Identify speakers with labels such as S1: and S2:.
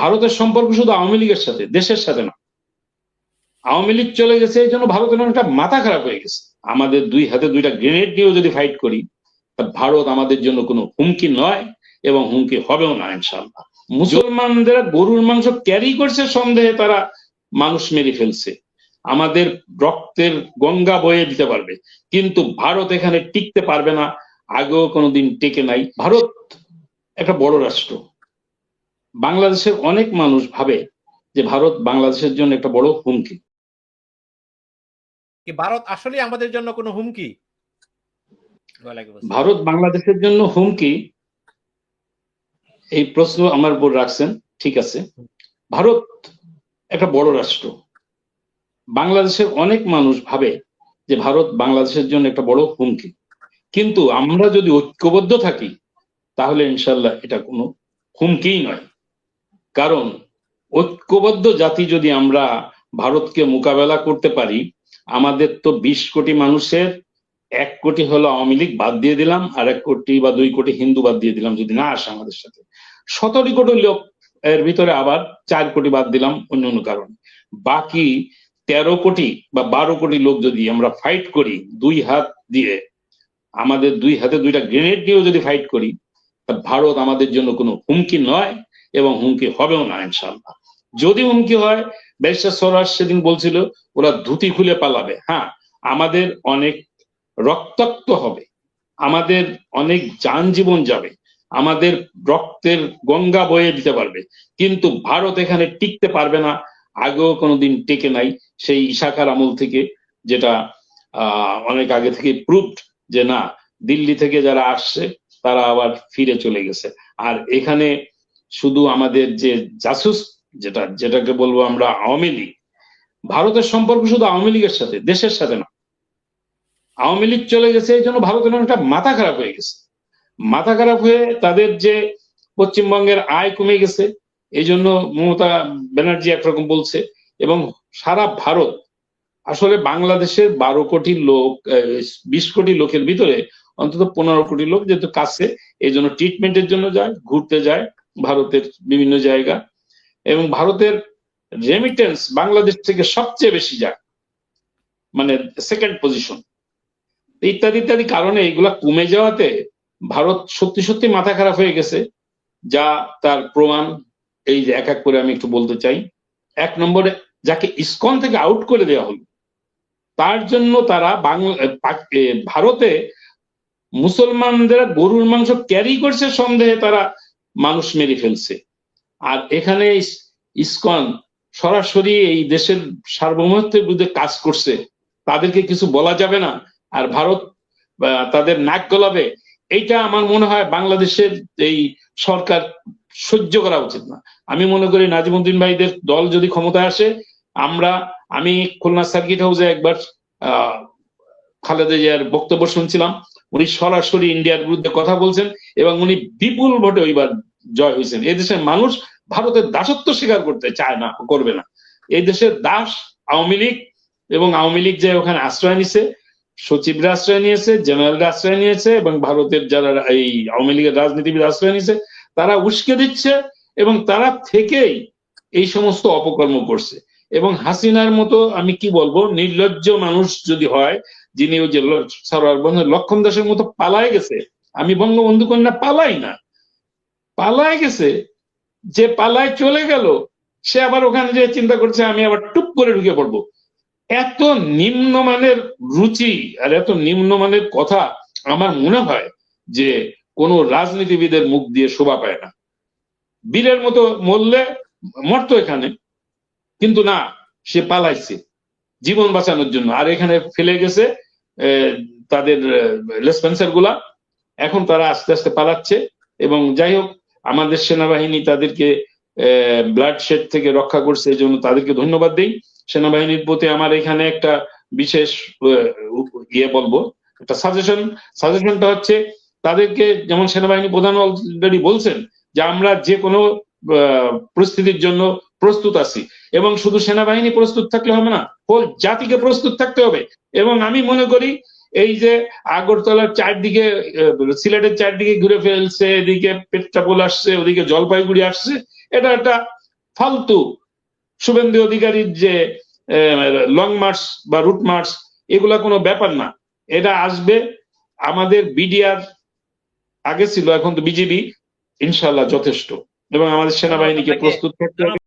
S1: ভারতের সম্পর্ক শুধু আওয়ামী লীগের সাথে, দেশের সাথে না। আওয়ামী লীগ চলে গেছে, এই জন্য ভারতের অনেকটা মাথা খারাপ হয়ে গেছে। আমাদের দুই হাতে দুইটা গ্রেনেড নিয়েও যদি ফাইট করি ভারত আমাদের জন্য কোনো হুমকি নয় এবং হুমকি হবেও না ইনশাল্লাহ মুসলমানদের গরুর মাংস ক্যারি করছে সন্দেহে তারা মানুষ মেরে ফেলছে। আমাদের রক্তের গঙ্গা বয়ে দিতে পারবে, কিন্তু ভারত এখানে টিকতে পারবে না, আগেও কোনোদিন টেকে নাই। ভারত একটা বড় রাষ্ট্র। বাংলাদেশের অনেক মানুষ ভাবে যে ভারত বাংলাদেশের জন্য একটা বড় হুমকি।
S2: কি ভারত আসলে আমাদের জন্য কোনো হুমকি?
S1: ভারত বাংলাদেশের জন্য হুমকি এই প্রশ্ন আমার উপর রাখছেন ঠিক আছে। ভারত একটা বড় রাষ্ট্র। বাংলাদেশের অনেক মানুষ ভাবে যে ভারত বাংলাদেশের জন্য একটা বড় হুমকি। কিন্তু আমরা যদি ঐক্যবদ্ধ থাকি তাহলে ইনশাল্লাহ এটা কোনো হুমকিই নয়। কারণ ঐক্যবদ্ধ জাতি যদি আমরা ভারতকে মোকাবেলা করতে পারি, আমাদের তো বিশ কোটি মানুষের এক কোটি হলো আওয়ামী লীগ বাদ দিয়ে দিলাম, আর এক কোটি বা দুই কোটি হিন্দু বাদ দিয়ে দিলাম যদি না আসে আমাদের সাথে। সতেরো কোটি লোক এর ভিতরে আবার চার কোটি বাদ দিলাম অন্য অন্য কারণে। বাকি তেরো কোটি বা বারো কোটি লোক যদি আমরা ফাইট করি দুই হাত দিয়ে, আমাদের দুই হাতে দুইটা গ্রেনেড দিয়েও যদি ফাইট করি ভারত আমাদের জন্য কোনো হুমকি নয়। এবং হুমকি হবেও না ইনশাল্লাহ যদি হুমকি হয়, ব্যারিস্টার সরাস সেদিন বলছিল, ওরা ধুতি খুলে পালাবে। হ্যাঁ আমাদের অনেক রক্তাক্ত হবে। আমাদের অনেক যান জীবন যাবে। আমাদের রক্তের গঙ্গা বয়ে দিতে পারবে। কিন্তু ভারত এখানে টিকতে পারবে না। আগেও কোনোদিন টেকে নাই। সেই ইশাখার আমল থেকে যেটা অনেক আগে থেকে প্রুভড যে না, দিল্লি থেকে যারা আসছে, তারা আবার ফিরে চলে গেছে। আর এখানে শুধু আমাদের যে জাসুস, যেটা, যেটাকে বলব আমরা আওয়ামী লীগ, ভারতের সম্পর্ক শুধু আওয়ামী লীগের সাথে, দেশের সাথে না। আওয়ামী লীগ চলে গেছে, এই জন্য ভারতের অনেকটা মাথা খারাপ হয়ে গেছে। মাথা খারাপ হয়ে তাদের যে পশ্চিমবঙ্গের আয় কমে গেছে, এই জন্য মমতা ব্যানার্জি একরকম বলছে, এবং সারা ভারত আসলে বাংলাদেশের বারো কোটি লোক বিশ কোটি লোকের ভিতরে অন্তত পনেরো কোটি লোক যেহেতু কাছে, এই জন্য ট্রিটমেন্টের জন্য যায়, ঘুরতে যায় ভারতের বিভিন্ন জায়গা এবং ভারতের রেমিটেন্স বাংলাদেশ থেকে সবচেয়ে বেশি যায় মানে সেকেন্ড পজিশন ইত্যাদি ইত্যাদি কারণে এগুলা কমে যাওয়াতে ভারত সত্যি সত্যি মাথা খারাপ হয়ে গেছে, যা তার প্রমাণ। এই যে এক এক করে আমি একটু বলতে চাই, এক নম্বরে যাকে ইসকন থেকে আউট করে দেওয়া হলো, তার জন্য তারা বাংলা ভারতে মুসলমানদের গরুর মাংস ক্যারি করছে সন্দেহে তারা মানুষ মেরে ফেলছে। আর এখানে ইসকন সরাসরি এই দেশের সার্বভৌমত্বের বিরুদ্ধে কাজ করছে। তাদেরকে কিছু বলা যাবে না। আর ভারত তাদের নাক গলাবে। এইটা আমার মনে হয় বাংলাদেশের এই সরকার সহ্য করা উচিত না। আমি মনে করি নাজিমুদ্দিন ভাইদের দল যদি ক্ষমতায় আসে, আমরা, আমি খুলনা সার্কিট হাউসে একবার খালেদা জিয়ার বক্তব্য শুনছিলাম। উনি সরাসরি ইন্ডিয়ার বিরুদ্ধে কথা বলছেন এবং উনি বিপুল ভোটে ওইবার জয় হয়েছেন। এই দেশের মানুষ ভারতের দাসত্ব স্বীকার করতে চায় না, করবে না। এই দেশের দাস আওয়ামী লীগ এবং আওয়ামী লীগ যে ওখানে আশ্রয় নিছে, সচিবরা আশ্রয় নিয়েছে, জেনারেলরা আশ্রয় নিয়েছে এবং ভারতের যারা এই আওয়ামী লীগের রাজনীতিবিদ আশ্রয় নিয়েছে তারা উস্কে দিচ্ছে এবং তারা থেকেই এই সমস্ত অপকর্ম করছে। এবং হাসিনার মতো আমি কি বলব, নির্লজ্জ মানুষ যদি হয় যিনি ওই যে সরোয়ার লক্ষণ দাসের মতো পালায় গেছে। আমি বঙ্গবন্ধু কন্যা পালাই না। পালায় গেছে, যে পালায় চলে গেল, সে আবার ওখানে যে চিন্তা করছে, আমি আবার টুপ করে ঢুকে পড়ব। এত নিম্নমানের রুচি আর এত নিম্নমানের কথা আমার মনে হয় যে কোনো রাজনীতিবিদের মুখ দিয়ে শোভা পায় না। বীরের মতো মরলে মরতো এখানে, কিন্তু না, সে পালাইছে জীবন বাঁচানোর জন্য। আর এখানে ফেলে গেছে তাদের লেসপেন্সারগুলা এখন তারা আস্তে আস্তে পালাচ্ছে এবং যাই হোক, আমাদের সেনাবাহিনী তাদেরকে ব্লাড শেড থেকে রক্ষা করছে এই জন্য তাদেরকে ধন্যবাদ দিই। সেনাবাহিনীর প্রতি আমার এখানে একটা বিশেষ ইয়ে বলব, একটা সাজেশন সাজেশনটা হচ্ছে তাদেরকে যেমন সেনাবাহিনী প্রধান অলরেডি বলছেন যে আমরা যে কোনো পরিস্থিতির জন্য প্রস্তুত আছি। এবং শুধু সেনাবাহিনী প্রস্তুত থাকলে হবে না হোল জাতিকে প্রস্তুত থাকতে হবে। এবং আমি মনে করি এই যে আগরতলার চারদিকে সিলেটের চারদিকে ঘুরে ফেলছে এদিকে পেট্রাপোল আসছে ওদিকে জলপাইগুড়ি আসছে এটা একটা ফালতু শুভেন্দু অধিকারীর যে লং মার্চ বা রুট মার্চ এগুলা কোনো ব্যাপার না। এটা আসবে আমাদের বিডিআর আগে ছিল এখন তো বিজেপি ইনশাল্লাহ যথেষ্ট। এবং আমাদের সেনাবাহিনীকে প্রস্তুত থাকতে হবে।